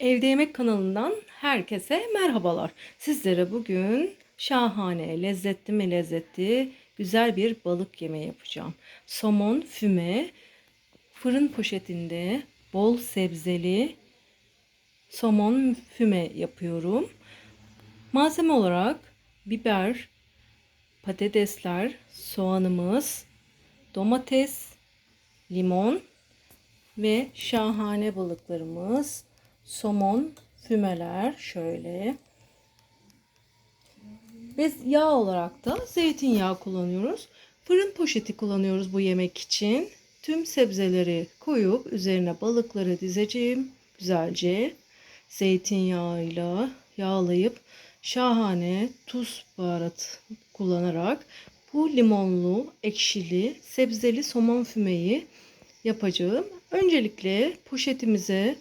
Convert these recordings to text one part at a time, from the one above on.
Evde Yemek kanalından herkese merhabalar. Sizlere bugün şahane, lezzetli mi lezzetli, güzel bir balık yemeği yapacağım. Somon füme, fırın poşetinde bol sebzeli somon füme yapıyorum. Malzeme olarak biber, patatesler, soğanımız, domates, limon ve şahane balıklarımız somon fümeler şöyle ve yağ olarak da zeytinyağı kullanıyoruz. Fırın poşeti kullanıyoruz bu yemek için. Tüm sebzeleri koyup üzerine balıkları dizeceğim güzelce. Zeytinyağıyla yağlayıp şahane tuz baharat kullanarak bu limonlu, ekşili, sebzeli somon fümeyi yapacağım. Öncelikle poşetimize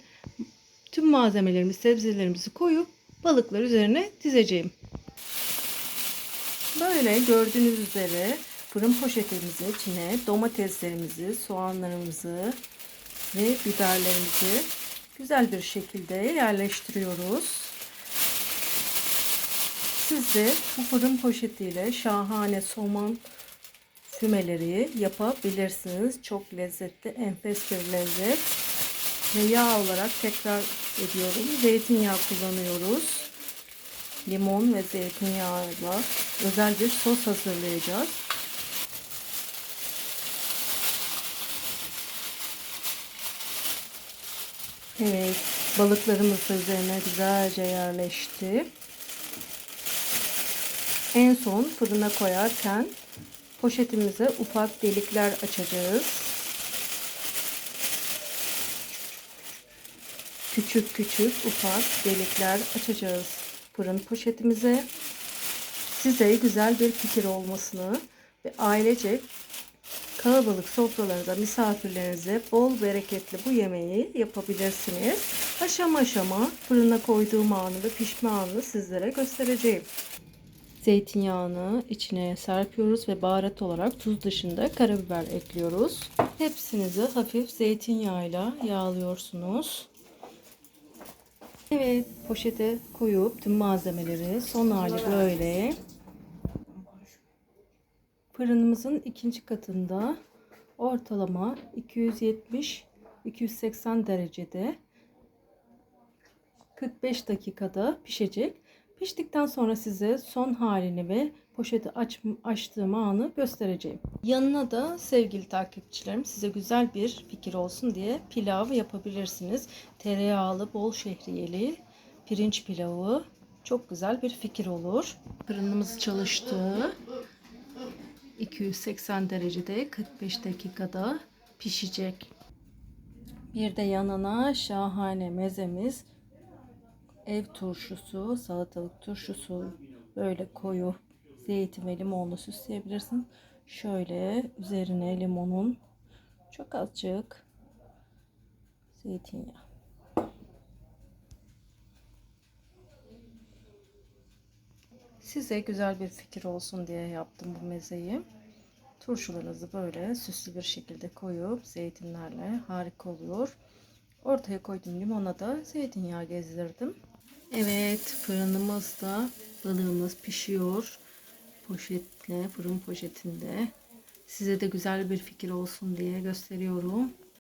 tüm malzemelerimizi, sebzelerimizi koyup balıklar üzerine dizeceğim. Böyle gördüğünüz üzere fırın poşetimizi içine domateslerimizi, soğanlarımızı ve biberlerimizi güzel bir şekilde yerleştiriyoruz. Siz de bu fırın poşetiyle şahane somon fümeleri yapabilirsiniz. Çok lezzetli, enfes bir lezzet. Ve yağ olarak tekrar ediyorum. Zeytinyağı kullanıyoruz. Limon ve zeytinyağıyla özel bir sos hazırlayacağız. Evet, balıklarımız üzerine güzelce yerleşti. En son fırına koyarken poşetimize ufak delikler açacağız. Küçük küçük ufak delikler açacağız fırın poşetimize. Size güzel bir fikir olmasını ve ailece kalabalık sofralarınıza, misafirlerinize bol bereketli bu yemeği yapabilirsiniz. Aşama aşama fırına koyduğum anı ve pişme anını sizlere göstereceğim. Zeytinyağını içine serpiyoruz ve baharat olarak tuz dışında karabiber ekliyoruz. Hepsinizi hafif zeytinyağıyla yağlıyorsunuz. Evet poşete koyup tüm malzemeleri son hali böyle fırınımızın ikinci katında ortalama 270-280 derecede 45 dakikada pişecek. Piştikten sonra size son halini ve poşeti aç, açtığım anı göstereceğim. Yanına da sevgili takipçilerim size güzel bir fikir olsun diye pilav yapabilirsiniz. Tereyağlı, bol şehriyeli pirinç pilavı çok güzel bir fikir olur. Fırınımız çalıştı. 280 derecede 45 dakikada pişecek. Bir de yanına şahane mezemiz ev turşusu, salatalık turşusu böyle koyu zeytin ve limonla süsleyebilirsin. Şöyle üzerine limonun çok azıcık zeytinyağı. Size güzel bir fikir olsun diye yaptım bu mezeyi. Turşularınızı böyle süslü bir şekilde koyup zeytinlerle harika oluyor. Ortaya koyduğum limona da zeytinyağı gezdirdim. Evet fırınımızda balığımız pişiyor. Poşetle fırın poşetinde. Size de güzel bir fikir olsun diye gösteriyorum.